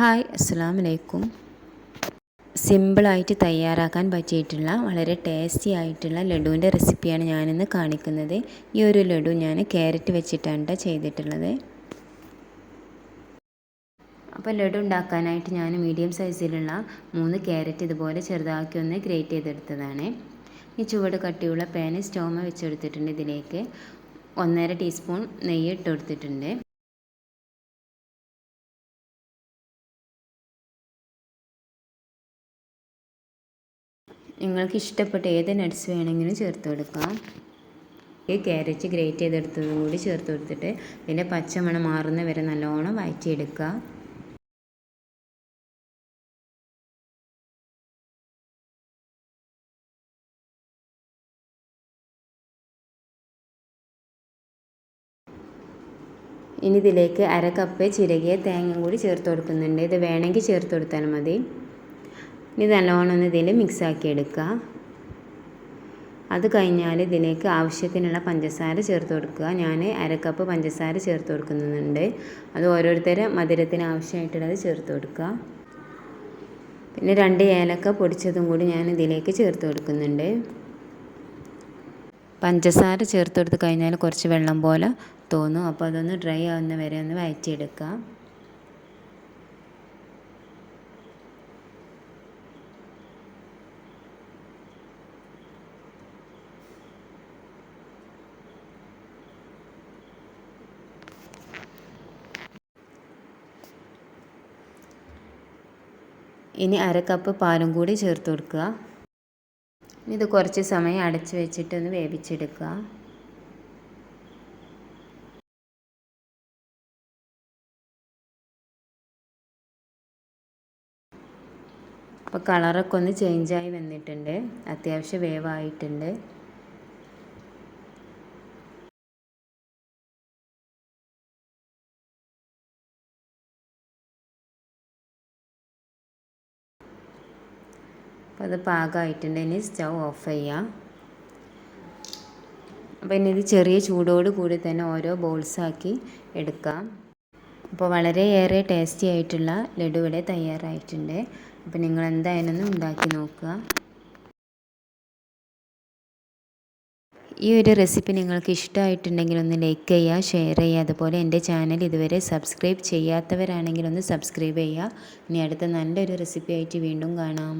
Hi അസ്സാം വലൈക്കും സിമ്പിളായിട്ട് തയ്യാറാക്കാൻ പറ്റിയിട്ടുള്ള വളരെ ടേസ്റ്റി ആയിട്ടുള്ള ലഡുവിന്റെ റെസിപ്പിയാണ് ഞാനിന്ന് കാണിക്കുന്നത്. ഈ ഒരു ലഡു ഞാൻ ക്യാരറ്റ് വെച്ചിട്ടാണ് ചെയ്തിട്ടുള്ളത്. അപ്പോൾ ലഡു ഉണ്ടാക്കാനായിട്ട് ഞാൻ മീഡിയം സൈസിലുള്ള മൂന്ന് ക്യാരറ്റ് ഇതുപോലെ ചെറുതാക്കി ഒന്ന് ഗ്രേറ്റ് ചെയ്തെടുത്തതാണ്. ഈ ചുവട് കട്ടിയുള്ള പാന് സ്റ്റോമ വെച്ചെടുത്തിട്ടുണ്ട് ഇതിലേക്ക്. ഒന്നര ടീസ്പൂൺ നെയ്യ് ഇട്ട് കൊടുത്തിട്ടുണ്ട്. നിങ്ങൾക്ക് ഇഷ്ടപ്പെട്ട ഏത് നട്ട്സ് വേണമെങ്കിലും ചേർത്ത് കൊടുക്കാം. ക്യാരറ്റ് ഗ്രേറ്റ് ചെയ്തെടുത്തതും കൂടി ചേർത്ത് കൊടുത്തിട്ട് പിന്നെ പച്ചമണം മാറുന്ന വരെ നല്ലോണം വഴറ്റിയെടുക്കുക ഇനി ഇതിലേക്ക് അര കപ്പ് ചിരകിയ തേങ്ങയും കൂടി ചേർത്ത് കൊടുക്കുന്നുണ്ട്. ഇത് വേണമെങ്കിൽ ചേർത്ത് കൊടുത്താൽ മതി. ഇനി നല്ലോണം ഒന്ന് ഇതിൽ മിക്സാക്കി എടുക്കുക അത് കഴിഞ്ഞാൽ ഇതിലേക്ക് ആവശ്യത്തിനുള്ള പഞ്ചസാര ചേർത്ത് കൊടുക്കുക. ഞാൻ അരക്കപ്പ് പഞ്ചസാര ചേർത്ത് കൊടുക്കുന്നുണ്ട്. അത് ഓരോരുത്തരെ മധുരത്തിന് ആവശ്യമായിട്ടുള്ളത് ചേർത്ത് കൊടുക്കുക. പിന്നെ രണ്ട് ഏലക്ക പൊടിച്ചതും കൂടി ഞാൻ ഇതിലേക്ക് ചേർത്ത് കൊടുക്കുന്നുണ്ട്. പഞ്ചസാര ചേർത്ത് കൊടുത്ത് കഴിഞ്ഞാൽ കുറച്ച് വെള്ളം പോലെ തോന്നും. അപ്പോൾ അതൊന്ന് ഡ്രൈ ആവുന്ന വരെ ഒന്ന് വഴറ്റിയെടുക്കുക ഇനി അര കപ്പ് പാലും കൂടി ചേർത്ത് കൊടുക്കുക. ഇനി ഇത് കുറച്ച് സമയം അടച്ച് വെച്ചിട്ട് ഒന്ന് വേവിച്ചെടുക്കുക. അപ്പോൾ കളറൊക്കെ ഒന്ന് ചേഞ്ചായി വന്നിട്ടുണ്ട്. അത്യാവശ്യം വേവായിട്ടുണ്ട്. അപ്പോൾ അത് പാകമായിട്ടുണ്ട്. ഇനി സ്റ്റൗ ഓഫ് ചെയ്യാം. അപ്പോൾ ഇനി ഇത് ചെറിയ ചൂടോട് കൂടി തന്നെ ഓരോ ബോൾസാക്കി എടുക്കാം. അപ്പോൾ വളരെയേറെ ടേസ്റ്റി ആയിട്ടുള്ള ലഡു ഇവിടെ തയ്യാറായിട്ടുണ്ട്. അപ്പോൾ നിങ്ങൾ എന്തായാലും ഒന്ന് ഉണ്ടാക്കി നോക്കുക. ഈ ഒരു റെസിപ്പി നിങ്ങൾക്ക് ഇഷ്ടമായിട്ടുണ്ടെങ്കിൽ ഒന്ന് ലൈക്ക് ചെയ്യുക ഷെയർ ചെയ്യുക. അതുപോലെ എന്റെ ചാനൽ ഇതുവരെ സബ്സ്ക്രൈബ് ചെയ്യാത്തവരാണെങ്കിൽ ഒന്ന് സബ്സ്ക്രൈബ് ചെയ്യുക. ഇനി അടുത്ത നല്ലൊരു റെസിപ്പി ആയിട്ട് വീണ്ടും കാണാം.